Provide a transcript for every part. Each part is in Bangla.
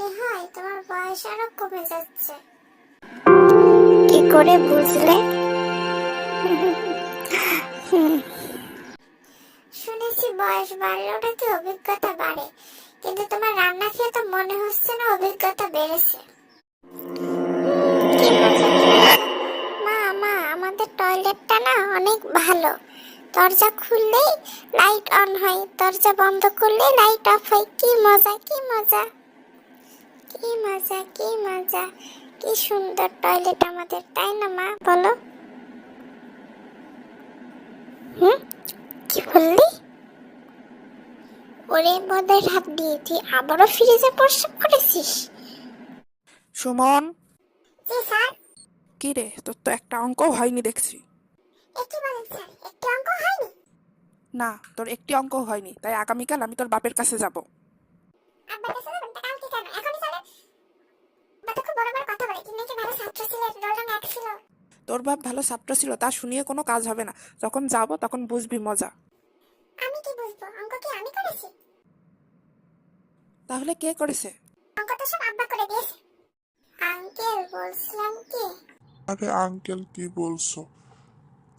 মনে হয় তোমার বয়স আরও কমে যাচ্ছে। কি করে বুঝলে? শুনেছি বয়স বাড়লেও নাকি অভিজ্ঞতা বাড়ে কিন্তু তোমার রান্না খেয়ে তো মনে হচ্ছে না অভিজ্ঞতা বেড়েছে। মা মা আমাদের টয়লেটটা না অনেক ভালো। দরজা খুললেই লাইট অন হয় দরজা বন্ধ করলেই লাইট অফ হয়। কি মজা কি মজা। কি মজা কি মজা। কি সুন্দর টয়লেট আমাদের তাই না মা? বলো। হুম? কি বললি? ওরে মদের হাত দিয়ে তুই আবারও ফ্রিজে প্রস্রাব করেছিস? সুমন। জি স্যার। কি রে তোর তো একটা অঙ্কও হয়নি দেখছি। এ বলেন স্যার? একটি অঙ্ক হয়নি? না তোর একটি অঙ্ক হয়নি তাই আগামীকাল আমি তোর বাপের কাছে যাব। আব্বার কাছে যাবেন? তা কালকে ছাত্র ছিলে রোল এক ছিল। তোর বাপ ভালো ছাত্র ছিল তা শুনিয়ে কোনো কাজ হবে না। যখন যাব তখন বুঝবি মজা। আমি কি বুঝব? অঙ্ক কি আমি করেছি? তাহলে কে করেছে? অঙ্ক তো সব আব্বা করে দিয়েছে। আঙ্কেল বলছিলাম কি? আরে আঙ্কেল কি বলছো?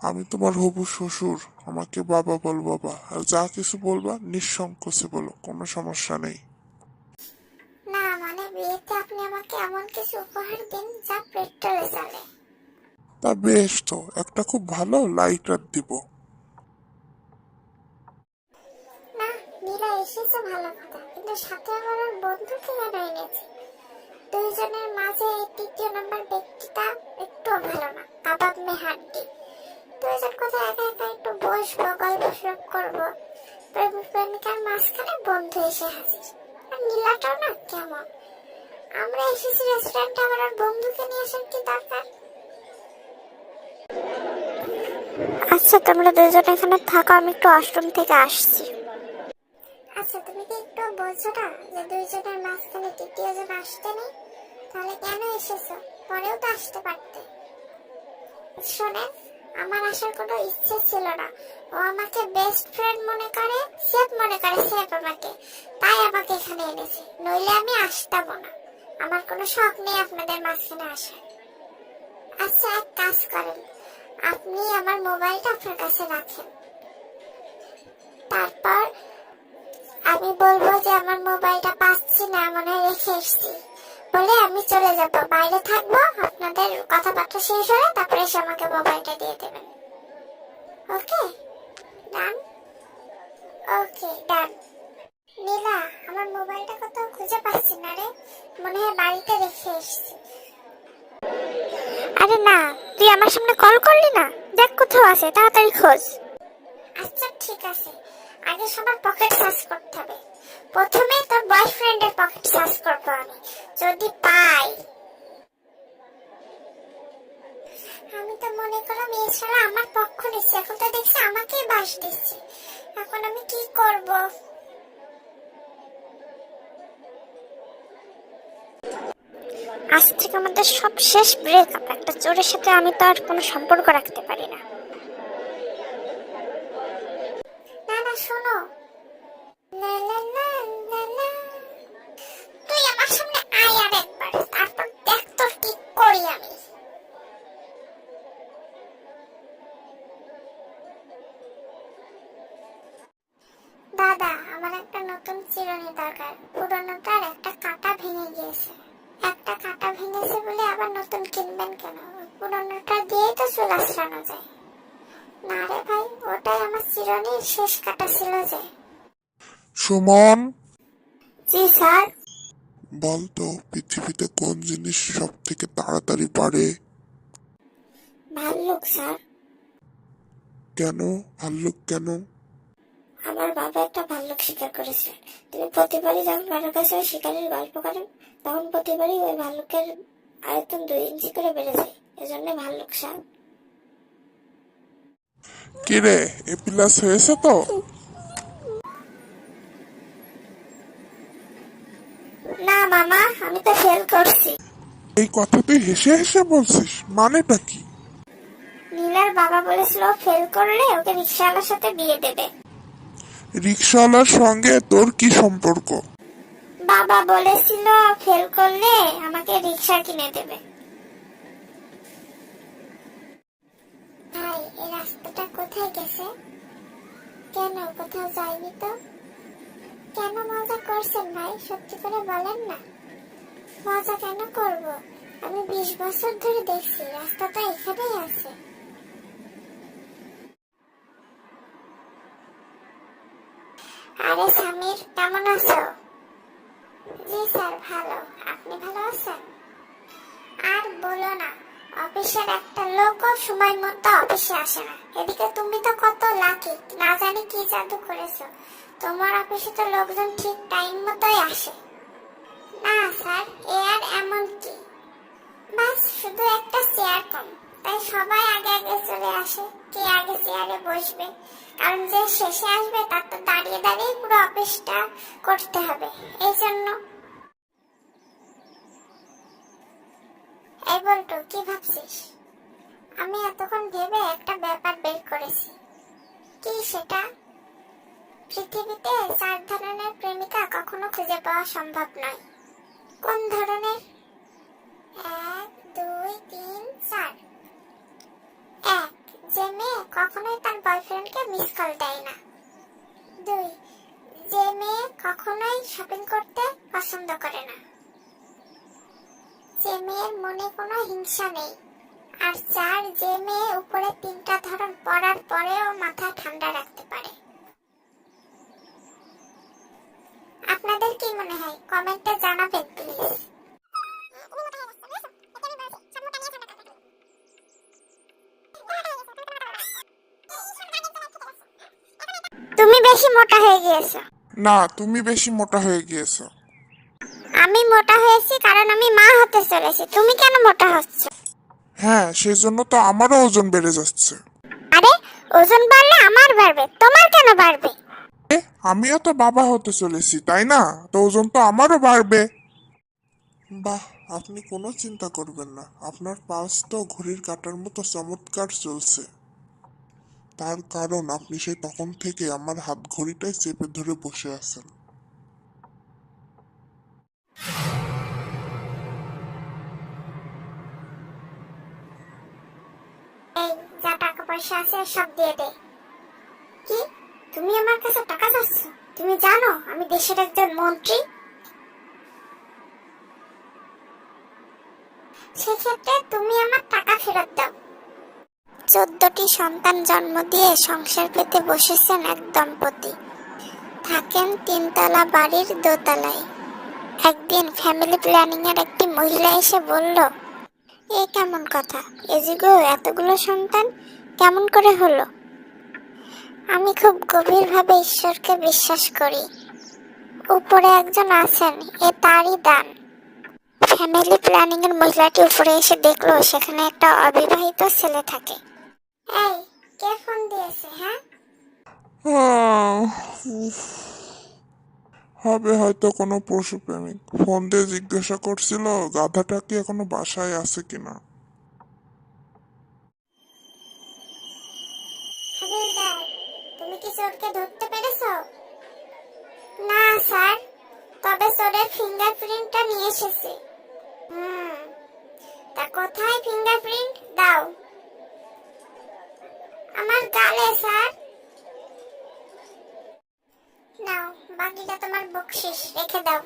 আমি তোমার হবু শ্বশুর আমাকে বাবা বল বাবা। আর যা কিছু বলবা নিঃসংকোচে বলো কোনো সমস্যা নেই। বিয়েতে আপনি আমাকে এমন কিছু উপহার দিন যা পেট্রোলে চলে তা বেশ তো একটা খুব ভালো লাইটার দিব। না নীলা এসেছে ভালো কথা। কিন্তু সাথে আমার ওর বন্ধুকে কেন এনেছে? দুইজনের মাঝে এই তৃতীয় নম্বর ব্যক্তিটা একটু ভালো না কাবাব মে হাড্ডি। দুইজন কোথায় একা একা একটু বসবো গল্প সলপ করব। প্রেমিক প্রেমিকার মাঝখানে বন্ধু এসে হাজির। আর নীলাটাও না কেমন? আমরা এসেছি রেস্টুরেন্টে আমার আর বন্ধুকে নিয়ে আসার কি দরকার? আচ্ছা তোমরা দুজন এখানে থাকো আমি একটু অষ্টম থেকে আসছি। আচ্ছা তুমি কি একটু বলছো না যে দুইজনের মাঝখানে তৃতীয় জন আসতে নেই তাহলে কেন এসেছ? পরেও তো আসতে পারতে। শোনেন আমার আসার কোনো ইচ্ছে ছিল না। ও আমাকে বেস্ট ফ্রেন্ড মনে করে সেফ মনে করে সেফ আমাকে। তাই আমাকে এখানে এনেছে। নইলে আমি আসতামও না। আমার কোনো শখ নেই আপনাদের মাঝখানে আসার। আচ্ছা এক কাজ করেন। আপনি আমার মোবাইলটা আপনার কাছে রাখেন। তারপর আমি বলব যে আমার মোবাইলটা পাচ্ছি না, মনে হয় রেখে এসছি। বলে আমি চলে যাব। বাইরে থাকব, আপনাদের কথাবার্তা শেষ হলে তারপরে এসে আমাকে মোবাইলটা দিয়ে দেবেন। ওকে ডান ওকে ডান নীলা আমার মোবাইলটা কোথাও খুঁজে পাচ্ছি না রে মনে হয় বাড়িতে রেখে এসছি আরে না তুই আমার সামনে না, দেখ কোথাও আছে, তাড়াতাড়ি খোঁজ। আচ্ছা ঠিক আছে। আগে সবার পকেট সার্চ করতে হবে। প্রথমে তোর বয়ফ্রেন্ডের পকেট সার্চ করব আমি। যদি পাই। আমি তো মনে করলাম এই শালা আমার পক্ষ নিচ্ছে। এখন তো দেখছি আমাকেই বাস দিচ্ছে। এখন আমি কি করব? আজ থেকে আমাদের সব শেষ ব্রেকআপ একটা চোরের সাথে আমি তো আর কোনো সম্পর্ক রাখতে পারি না। আশ্রানো যায়। না রে ভাই ওটাই আমার চিরুনির শেষ কাটা ছিল যে। সুমন? জি স্যার? বলতো পৃথিবীতে কোন জিনিস সব থেকে তাড়াতাড়ি বাড়ে ভাল্লুক স্যার। কেন? ভাল্লুক কেন? আমার বাবা একটা ভাল্লুক শিকার করেছে। তিনি প্রতিবারই যখন কারও কাছে ওই শিকারের গল্প করেন তখন প্রতিবারই ওই ভাল্লুকের আয়তন দুই ইঞ্চি করে বেড়ে যায়। এজন্য ভাল্লুক স্যার। কিরে এ প্লাস হয়েছে তো? না মামা আমি তো ফেল করছি। এই কথা তুই হেসে হেসে বলছিস মানেটা কি? নীলার বাবা বলেছিল ফেল করলে ওকে রিক্সাওয়ালার সাথে বিয়ে দেবে। রিক্সাওয়ালার সঙ্গে তোর কি সম্পর্ক? বাবা বলেছিল ফেল করলে আমাকে রিক্সা কিনে দেবে। ভাই, এই রাস্তাটা কোথায় গেছে? কেন কোথাও যায়নি তো? কেন মজা করছেন ভাই, সত্যি করে বলেন না। মজা কেন করব? আমি বিশ বছর ধরে দেখছি, রাস্তাটা এখানেই আছে। আরে সামির, কেমন আছো? জি স্যার, ভালো। আপনি ভালো আছেন? আর বলো না অফিসের একটা লোকও সময় মতো অফিসে আসে না। এদিকে তুমি তো কত লাকি, না জানি কি জাদু করেছ। তোমার অফিসে তো লোকজন ঠিক টাইম মতোই আসে। না, স্যার, এ আর এমন কি? বাস, শুধু একটা চেয়ার কম। তাই সবাই আগে আগে চলে আসে, কে আগে চেয়ারে বসবে। কারণ যে শেষে আসবে, তার তো দাঁড়িয়ে দাঁড়িয়ে পুরো অফিসটা করতে হবে। এই জন্য এই বলটু কি ভাবছিস? আমি এতক্ষণ ভেবে একটা ব্যাপার বের করেছি। কি সেটা? পৃথিবীতে চার ধরনের প্রেমিকা কখনো খুঁজে পাওয়া সম্ভব নয়। কোন ধরনের? এক, দুই, তিন, চার। এক, যে মেয়ে কখনোই তার বয়ফ্রেন্ডকে মিস কল দেয় না। দুই, যে মেয়ে কখনোই শপিং করতে পছন্দ করে না। যে মেয়ের মনে কোনো হিংসা নেই। আর চার যে মেয়ে উপরে তিনটা ধরন পড়ার পরেও মাথা ঠান্ডা রাখতে পারে। আপনাদের কি মনে হয়? কমেন্টে জানাবেন প্লিজ তুমি বেশি মোটা হয়ে গিয়েছো। না, তুমি বেশি মোটা হয়ে গিয়েছো। আমি মোটা হয়েছি কারণ আমি মা হতে চলেছি। তুমি কেন মোটা হচ্ছ? হ্যাঁ সেই জন্য তো আমারও ওজন বেড়ে যাচ্ছে। আরে ওজন বাড়লে আমার বাড়বে। তোমার কেন বাড়বে? এ, আমিও তো বাবা হতে চলেছি তাই না? তো ওজন তো আমারও বাড়বে। বাহ আপনি কোনো চিন্তা করবেন না। আপনার পালস তো ঘড়ির কাটার মতো চমৎকার চলছে। তার কারণ আপনি সেই তখন থেকে আমার হাত ঘড়িটাই চেপে ধরে বসে আছেন। পয়সা আছে, সব দিয়ে দে। কি? তুমি আমার কাছে টাকা চাচ্ছ? তুমি জানো, আমি দেশের একজন মন্ত্রী। সেক্ষেত্রে তুমি আমার টাকা ফেরত দাও। চোদ্দটি সন্তান জন্ম দিয়ে সংসার পেতে বসেছেন এক দম্পতি। থাকেন তিনতলা বাড়ির দোতলায়। একদিন ফ্যামিলি প্ল্যানিং এর একটি মহিলা এসে বলল, এ কেমন কথা? এজিগো এতগুলো সন্তান কেমন করে হলো? আমি খুব গভীরভাবে ঈশ্বরকে বিশ্বাস করি। উপরে একজন আছেন এ তারই দান। ফ্যামিলি প্ল্যানিং এর মহিলাটি উপরে এসে দেখল সেখানে একটা অবিবাহিত ছেলে থাকে। এই কে ফোন দিয়েছে হ্যাঁ? আহ, হবে হয়তো কোনো পশু প্রেমিক ফোন দিয়ে জিজ্ঞাসা করছিল গাধাটা কি এখনও বাসায় আছে কিনা হাবিলদার তুমি কি চোরকে ধরতে পেরেছ? না, স্যার। তবে চোরের ফিঙ্গারপ্রিন্টটা নিয়ে এসেছি। হুম। তা কোথায় ফিঙ্গারপ্রিন্ট? দাও। আমার গালে, স্যার। নাও, বাকিটা তোমার বকশিস, রেখে দাও।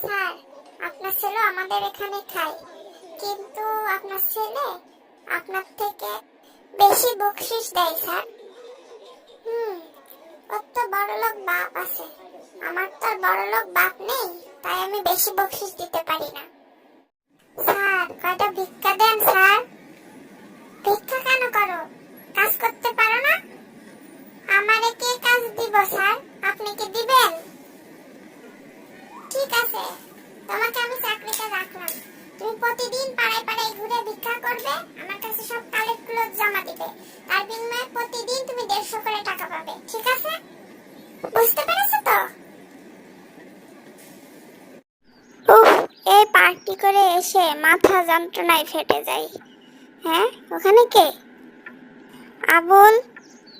স্যার, আপনার ছেলে আমাদের এখানে খায়। কিন্তু আপনার ছেলে আপনার থেকে বেশি বকশিস দেয়, স্যার। হুম, ওর তো বাপ আছে। আমার তো আর বড়লোক বাপ নেই, তাই আমি বেশি বকশিস দিতে পারি না। স্যার, কয়টা ভিক্ষা দেন, স্যার? ভিক্ষা কেন করো? কাজ করতে পারো না? আমারে কে কাজ দিব, স্যার? আপনি কি দিবেন? ঠিক আছে, তোমাকে আমি চাকরিতে রাখলাম। তুমি প্রতিদিন পাড়ায় পাড়ায় ঘুরে ভিক্ষা করবে, আমার কাছে সব কালেক্টগুলো জমা দিবে। তার বিনিময়ে প্রতিদিন তুমি দেড়শো করে টাকা পাবে ঠিক আছে? বুঝতে পেরেছ তো? উফ এই পার্টি করে এসে মাথা যন্ত্রণায় ফেটে যাই। হ্যাঁ ওখানে কে? আবুল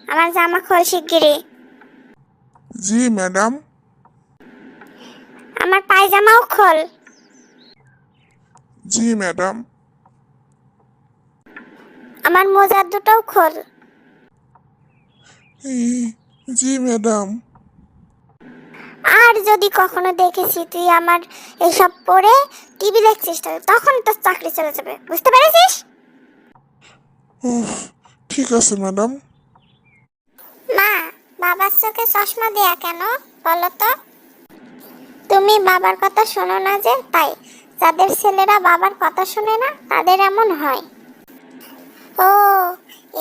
আমার জামা খোল শিগগিরই। জি ম্যাডাম। আমার পায়জামাও খোল। জি ম্যাডাম। আমার মোজার দুটোও খোল। জি ম্যাডাম। আর যদি কখনো দেখেছি তুই আমার এসব পরে টিভি দেখছিস তখন তোর চাকরি চলে যাবে বুঝতে পেরেছিস? ঠিক আছে ম্যাডাম। মা বাবার চোখে চশমা দেয়া কেন বলো তো? তুমি বাবার কথা শোনো না যে তাই। যাদের ছেলেরা বাবার কথা শোনে না তাদের এমন হয়। ও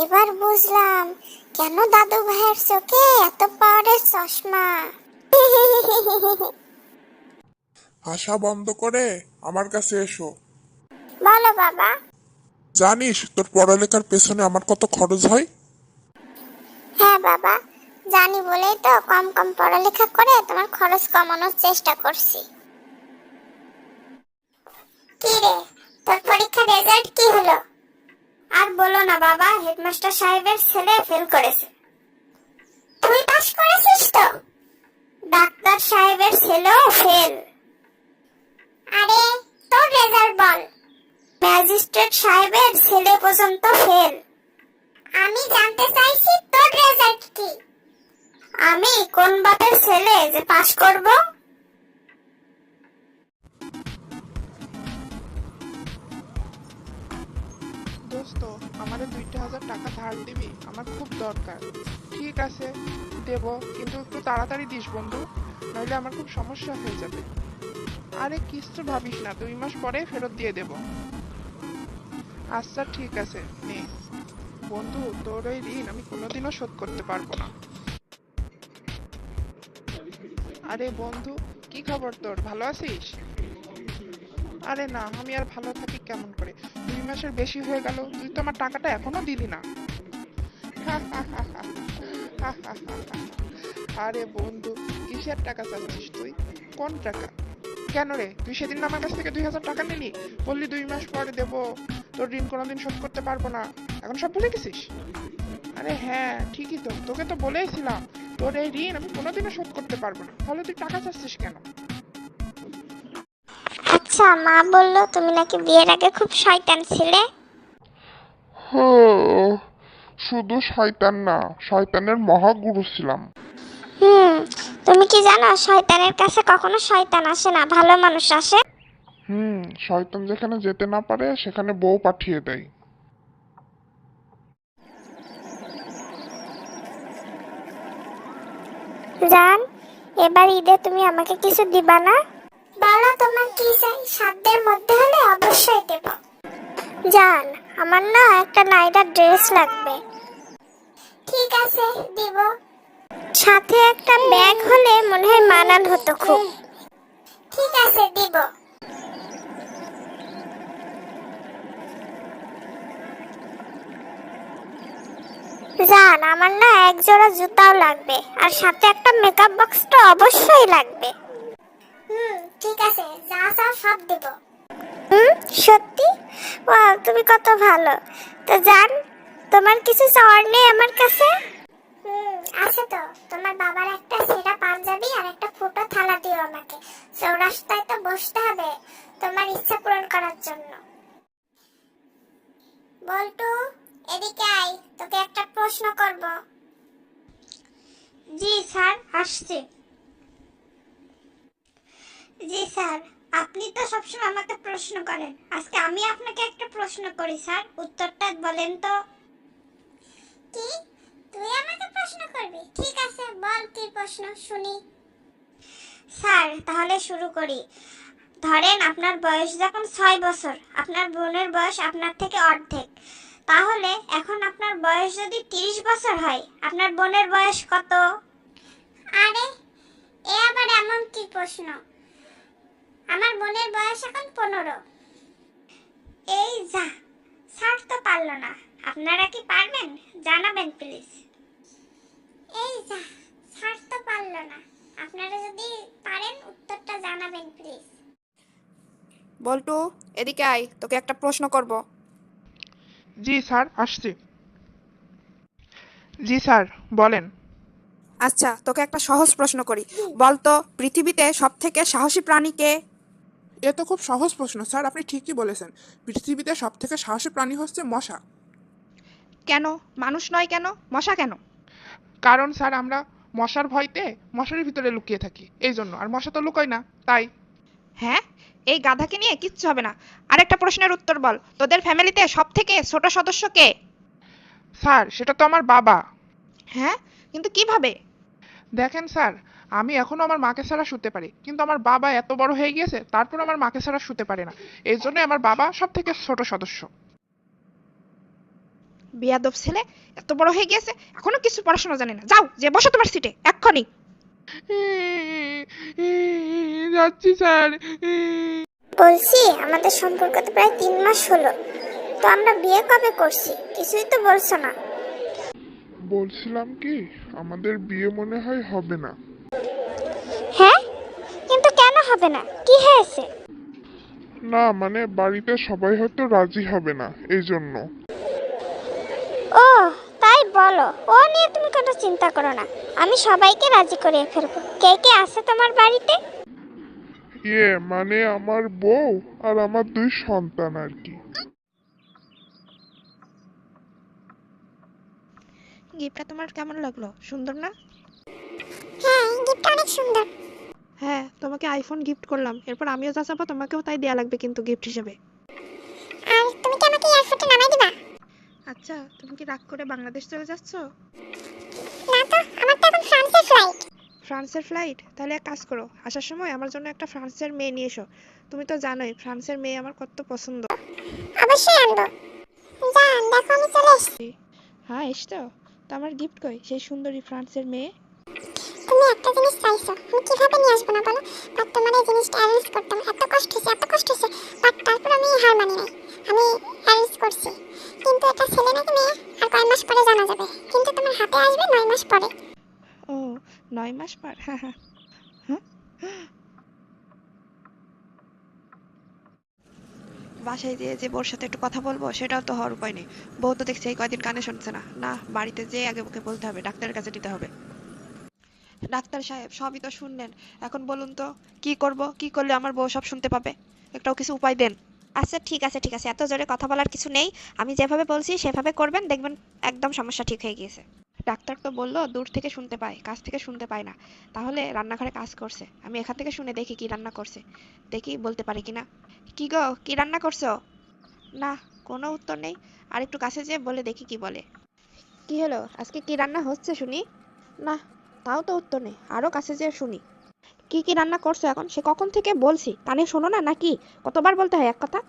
এবার বুঝলাম। কেন দাদু ভাইয়ের চোখে এত পাওয়ারের চশমা? আশা বন্ধ করে আমার কাছে এসো। বলো বাবা। জানিস তোর পড়ালেখার পেছনে আমার কত খরচ হয়? হ্যাঁ বাবা জানি বলেই তো কম কম পড়ালেখা করে তোমার খরচ কমানোর চেষ্টা করছি। কি রে তোর পরীক্ষার রেজাল্ট কি হলো? আর বলো না বাবা, হেডমাস্টার সাহেবের ছেলে ফেল করেছে। তুই পাস করেছিস তো? ডাক্তার সাহেবের ছেলেও ফেল আরে, তোর রেজাল্ট বল। ম্যাজিস্ট্রেট সাহেবের ছেলে পর্যন্ত ফেল আমি জানতে চাইছি তোর রেজাল্ট কি। আমি কোন বাপের ছেলে যে পাস করব? আমারে দুইটা হাজার টাকা ধার দিবি, আমার খুব দরকার। ঠিক আছে, দেব, কিন্তু একটু তাড়াতাড়ি দিস বন্ধু, নইলে আমার খুব সমস্যা হয়ে যাবে। আরে কিছু ভাবিস না, দুই মাস পরে ফেরত দিয়ে দেব। আচ্ছা ঠিক আছে, নে। বন্ধু, তোর ওই ঋণ আমি কোনোদিনও শোধ করতে পারব না। আরে বন্ধু, কি খবর তোর? ভালো আছিস? আরে না, আমি আর ভালো থাকি কেমন করে? দুই মাসের বেশি হয়ে গেল তুই তো আমার টাকাটা এখনও দিলি না। আরে বন্ধু, কিসের টাকা চাচ্ছিস তুই? কোন টাকা? কেন রে? তুই সেদিন আমার কাছ থেকে দুই হাজার টাকা নিলি? বললি দুই মাস পরে দেবো। তোর ঋণ কোনোদিন শোধ করতে পারব না। এখন সব ভুলে গেছিস? আরে হ্যাঁ ঠিকই তো। তোকে তো বলেইছিলাম, তোর এই ঋণ আমি কোনোদিনও শোধ করতে পারব না। তাহলে তুই টাকা চাচ্ছিস কেন? আচ্ছা মা বলল তুমি নাকি বিয়ের আগে খুব শয়তান ছিলে? হ্যাঁ, শুধু শয়তান না শয়তানের মহাগুরু ছিলাম। হুম তুমি কি জানো শয়তানের কাছে কখনো শয়তান আসে না ভালো মানুষ আসে? হুম শয়তান যেখানে যেতে না পারে সেখানে বউ পাঠিয়ে দেয়। জান এবার ঈদে তুমি আমাকে কিছু দিবা না? বলো তোমার সাধ্যের মধ্যে হলে অবশ্যই দেব। জান আমার না একটা নাইডার ড্রেস লাগবে। ঠিক আছে দিব। সাথে একটা ব্যাগ হলে মনে হয় মানান হতো খুব। ঠিক আছে দিব। জান আমার না এক জোড়া জুতাও লাগবে আর সাথে একটা মেকআপ বক্স তো অবশ্যই লাগবে। হুম ঠিক আছে যা চাও সব দেব। হুম? সত্যি? ওয়াও তুমি কত ভালো। তো জান তোমার কিছু চাওয়ার নেই আমার কাছে? হুম আছে তো। তোমার বাবার একটা সেরা পাঞ্জাবি আর একটা ফুটো থালা দিও আমাকে। চৌরাস্তায় তো বসতে হবে তোমার ইচ্ছা পূরণ করার জন্য। বল্টু এদিকে আয় তোকে একটা প্রশ্ন করব। জি স্যার আসছে। জি স্যার। আপনি তো সবসময় আমাকে প্রশ্ন করেন। আজকে আমি আপনাকে একটা প্রশ্ন করি স্যার। উত্তরটা বলেন তো। কি? তুই আমাকে প্রশ্ন করবি? ঠিক আছে বল কি প্রশ্ন? শুনি। স্যার তাহলে শুরু করি। ধরেন আপনার বয়স যখন ছয় বছর আপনার বোনের বয়স আপনার থেকে অর্ধেক। তাহলে এখন আপনার বয়স যদি তিরিশ বছর হয় আপনার বোনের বয়স কত? আরে এ আবার এমন কি প্রশ্ন? আমার বোনের বয়স এখন পনেরো। এই যা স্যার তো পারল না। আপনারা কি পারবেন? জানাবেন প্লিজ এই যা স্যার তো পারল না। আপনারা যদি পারেন উত্তরটা জানাবেন প্লিজ বল্টু এদিকে আয় তোকে একটা প্রশ্ন করব। জি স্যার আসছি। জি স্যার বলেন। আচ্ছা তোকে একটা সহজ প্রশ্ন করি। বলতো পৃথিবীতে সব থেকে সাহসী প্রাণী কে? এ তো খুব সহজ প্রশ্ন স্যার আপনি ঠিকই বলেছেন। পৃথিবীতে সব থেকে সাহসী প্রাণী হচ্ছে মশা। কেন? মানুষ নয় কেন? মশা কেন? কারণ স্যার আমরা মশার ভয়তে মশারির ভিতরে লুকিয়ে থাকি এই জন্য। আর মশা তো লুকোয় না তাই। হ্যাঁ? এই গাধাকে নিয়ে কিচ্ছু হবে না। আরেকটা প্রশ্নের উত্তর বল। তোদের ফ্যামিলিতে সব থেকে ছোট সদস্য কে? স্যার সেটা তো আমার বাবা। হ্যাঁ? কিন্তু কীভাবে? দেখেন স্যার আমি এখনও আমার মাকে ছাড়া শুতে পারি। কিন্তু আমার বাবা এত বড় হয়ে গিয়েছে তারপর আমার মাকে ছাড়া শুতে পারে না। এই জন্য আমার বাবা সব থেকে ছোট সদস্য। বিয়াদব ছেলে এত বড় হয়ে গিয়েছে এখনও কিছু পড়াশোনা জানে না। যাও যে বসো তোমার সিটে এক্ষুনি। যাচ্ছি স্যার। বলছি আমাদের সম্পর্ক তো প্রায় তিন মাস হলো। তো আমরা বিয়ে কবে করছি? কিছুই তো বলছো না। বলছিলাম কি আমাদের বিয়ে মনে হয় হবে না। কিন্তু হবে না। কি হয়েছে? না মানে বাড়িতে সবাই হয়তো রাজি হবে না এই জন্য। ও তাই বলো। ও নিয়ে তুমি কোনো চিন্তা করো না। আমি সবাইকে রাজি করিয়ে ফেলব। কে কে আছে তোমার বাড়িতে? ইয়ে মানে আমার বউ আর আমার দুই সন্তান আর কি। গিফটটা তোমার কেমন লাগল? সুন্দর না? হ্যাঁ গিফট অনেক সুন্দর। হ্যাঁ তোমাকে আইফোন গিফট করলাম। এরপর আমিও যা চাবো তোমাকেও তাই দেয়া লাগবে কিন্তু গিফট হিসেবে। আর তুমি কি আমাকে এয়ারপোর্টে নামাই দিবা? আচ্ছা তুমি কি রাগ করে বাংলাদেশ চলে যাচ্ছ? না তো আমার তো এখন ফ্রান্সের ফ্লাইট ফ্রান্সের ফ্লাইট তাহলে এক কাজ করো আসার সময় আমার জন্য একটা ফ্রান্সের মেয়ে নিয়ে এসো। তুমি তো জানোই ফ্রান্সের মেয়ে আমার কত পছন্দ। অবশ্যই আনব। জান দেখো আমি চলে এসেছি। হ্যাঁ এসছো? তো আমার গিফট কই? সেই সুন্দরী ফ্রান্সের মেয়ে? তুমি একটা জিনিস চাইছো, আমি কীভাবে নিয়ে আসব না বলো? বাট তোমার এই জিনিসটা অ্যারেঞ্জ করতাম এত কষ্ট হয়েছে, এত কষ্ট হয়েছে বাট তারপর আমি হার মানি নাই। আমি অ্যারেঞ্জ করছি। কিন্তু এটা ছেলে নাকি মেয়ে, আর কয় মাস পরে জানা যাবে। কিন্তু তোমার হাতে আসবে নয় মাস পরে। ও, নয় মাস পর হ্যাঁ বাসায় দিয়ে যে বোর সাথে একটু কথা বলব, সেটাও তো হওয়ার উপায় নেই। বউ তো দেখছি এই কয়দিন কানে শুনছে না। না, বাড়িতে যেয়ে আগে ওকে বলতে হবে, ডাক্তারের কাছে দিতে হবে। ডাক্তার সাহেব সবই তো শুনলেন। এখন বলুন তো কি করব কি করলে আমার বউ সব শুনতে পাবে? একটাও কিছু উপায় দেন। আচ্ছা ঠিক আছে ঠিক আছে। এত জোরে কথা বলার কিছু নেই। আমি যেভাবে বলছি সেভাবে করবেন দেখবেন একদম সমস্যা ঠিক হয়ে গিয়েছে। ডাক্তার তো বলল দূর থেকে শুনতে পায় কাছ থেকে শুনতে পায় না। তাহলে রান্নাঘরে কাজ করছে। আমি এখান থেকে শুনে দেখি কি রান্না করছে। দেখি বলতে পারি কিনা? কি গো কি রান্না করছ? না কোনো উত্তর নেই। আর একটু কাছে যেয়ে বলে দেখি কি বলে। কি হলো? আজকে কি রান্না হচ্ছে শুনি? না তাও তো উত্তর নেই আরও কাছে যেয়ে শুনি। কি কি রান্না করছ এখন? সে কখন থেকে বলছি? কানে শোনো না নাকি? কতবার বলতে হয় এক কথা?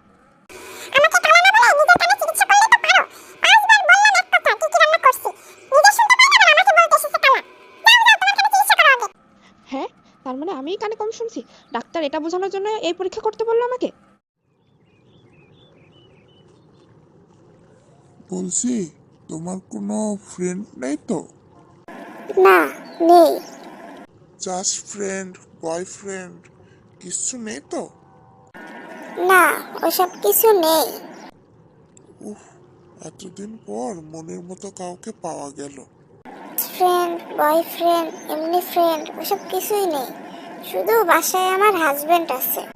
আমাকে কালা না বলে নিজের কানে চিকিৎসা করলে তো পারো। পাঁচবার বললাম এক কথা কি কি রান্না করছি? নিজে শুনতে পারলে আবার আমাকে বলতে এসেছে কালা যাও যাও তোমার কানে চিকিৎসা করো আগে। হ্যাঁ তার মানে আমিই কানে কম শুনছি। ডাক্তার এটা বোঝানোর জন্য এই পরীক্ষা করতে বলল আমাকে? বলছি তোমার কোনো ফ্রেন্ড নেই তো? না। নেই। জাস্ট ফ্রেন্ড বয়ফ্রেন্ড কিছু নেই তো? না ওসব কিছু নেই। উফ এতদিন পর মনের মতো কাউকে পাওয়া গেল। ফ্রেন্ড বয়ফ্রেন্ড এমনি ফ্রেন্ড ওসব কিছুই নেই। শুধু বাসায় আমার হাজবেন্ড আছে।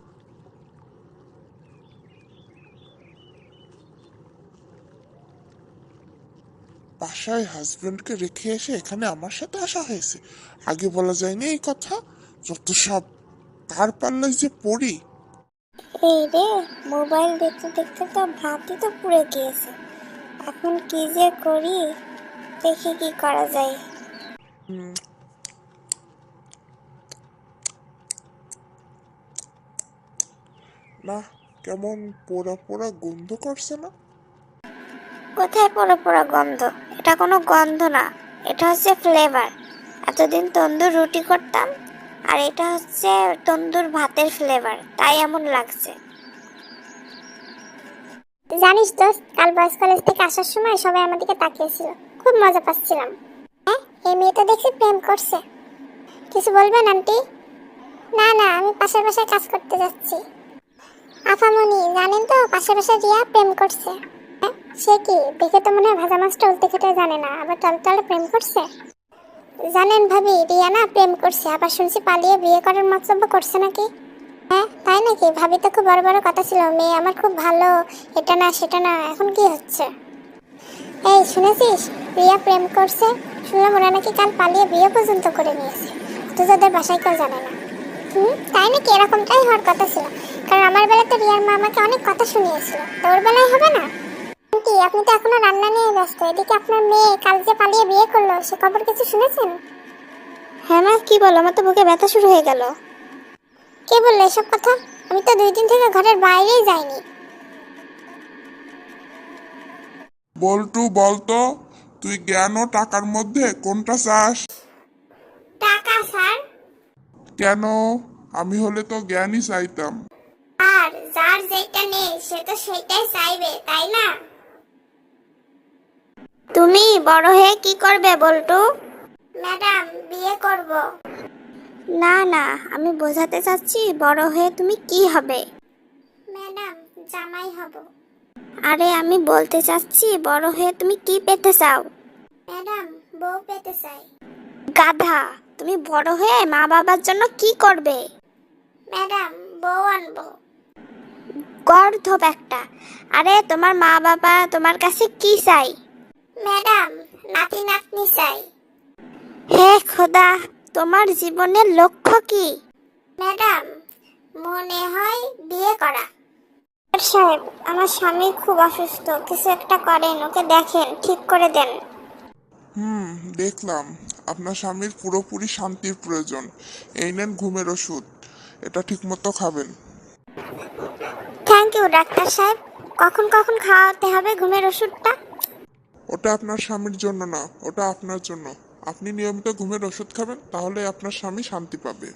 বাসায় হাজবেন্ডকে রেখে এসে এখানে আমার সাথে আসা হয়েছে। আগে বলা যায়নি এই কথা যত সব কার পাল্লায় যে পড়ি। এই রে মোবাইল দেখতে দেখতে তো ভাতই তো পুড়ে গিয়েছে। এখন কি যে করি দেখি কি করা যায়। না কেমন পোড়া পোড়া গন্ধ করছে না? কোথায় পোড়া পোড়া গন্ধ? এটা কোনো গন্ধ না। এটা হচ্ছে ফ্লেভার এতদিন তন্দুর রুটি করতাম, আর এটা হচ্ছে তন্দুর ভাতের ফ্লেভার তাই এমন লাগছে। জানিস দোস্ত, কাল বয়েজ কলেজ থেকে আসার সময় সবাই আমার দিকে তাকিয়েছিল। খুব মজা পাচ্ছিলাম। হ্যাঁ এই মেয়ে তো দেখছি প্রেম করছে। কিছু বলবেন আন্টি না না, আমি পাশের বাসায় কাজ করতে যাচ্ছি। আফামনি, জানেন তো, পাশের বাসায় রিয়া প্রেম করছে। সে কি? দেখে তো মনে হয় ভাজা মাছটা উল্টে খেতে জানে না। আবার টলে প্রেম করছে। জানেন ভাবি, রিয়া না প্রেম করছে। আবার শুনছি পালিয়ে বিয়ে করার মন্তব্য করছে নাকি? হ্যাঁ তাই নাকি? ভাবি তো খুব বড় বড় কথা ছিল। মেয়ে আমার খুব ভালো। এটা না, সেটা না। এখন কি হচ্ছে? এই, শুনেছিস? রিয়া প্রেম করছে। শুনলাম ওরা নাকি কাল পালিয়ে বিয়ে পর্যন্ত করে নিয়েছে। অথচ ওদের বাসায় কেউ জানে না। হুম, তাই নাকি? এরকমটাই হওয়ার কথা ছিল। কারণ আমার বেলায় তো রিয়ার মা আমাকে অনেক কথা শুনিয়েছিল। তোর বেলায় হবে না? আন্টি আপনি তো এখনও রান্না নিয়ে ব্যস্ত। এদিকে আপনার মেয়ে কাল যে পালিয়ে বিয়ে করল সে খবর কিছু শুনেছেন? হ্যাঁ মা কি বলো? আমার তো বুকে ব্যথা শুরু হয়ে গেল। কে বলল এসব কথা? আমি তো দুই দিন থেকে ঘরের বাইরেই যাইনি। বল্টু বলতো তুই জ্ঞান ও টাকার মধ্যে কোনটা চাস? টাকা স্যার? কেন? আমি হলে তো জ্ঞানই চাইতাম। আর যার যেটা নেই সে তো সেটাই চাইবে তাই না? তুমি বড় হয়ে কি করবে বল্টু? ম্যাডাম বিয়ে করব। না না আমি বোঝাতে চাচ্ছি বড় হয়ে তুমি কি হবে। ম্যাডাম জামাই হব। আরে আমি বলতে চাচ্ছি বড় হয়ে তুমি কি পেতে চাও? ম্যাডাম বউ পেতে চাই। গাধা তুমি বড় হয়ে মা বাবার জন্য কি করবে? ম্যাডাম বউ আনব। গর্ধব একটা। আরে তোমার মা বাবা তোমার কাছে কি চাই? ম্যাডাম নাতি নাতনি চাই। হে খোদা তোমার জীবনের লক্ষ্য কি? ম্যাডাম মনে হয় বিয়ে করা। সাহেব আমার স্বামী খুব অসুস্থ কিছু একটা করেন ওকে দেখেন ঠিক করে দেন। হুম দেখলাম। আপনার স্বামীর পুরোপুরি শান্তির প্রয়োজন। এই নেন ঘুমের ওষুধ এটা ঠিকমতো খাবেন। থ্যাংক ইউ ডাক্তার সাহেব। কখন কখন খাওয়াতে হবে ঘুমের ওষুধটা? ওটা আপনার স্বামীর জন্য না, ওটা আপনার জন্য। আপনি নিয়মিত ঘুমের ওষুধ খাবেন, তাহলে আপনার স্বামী শান্তি পাবে।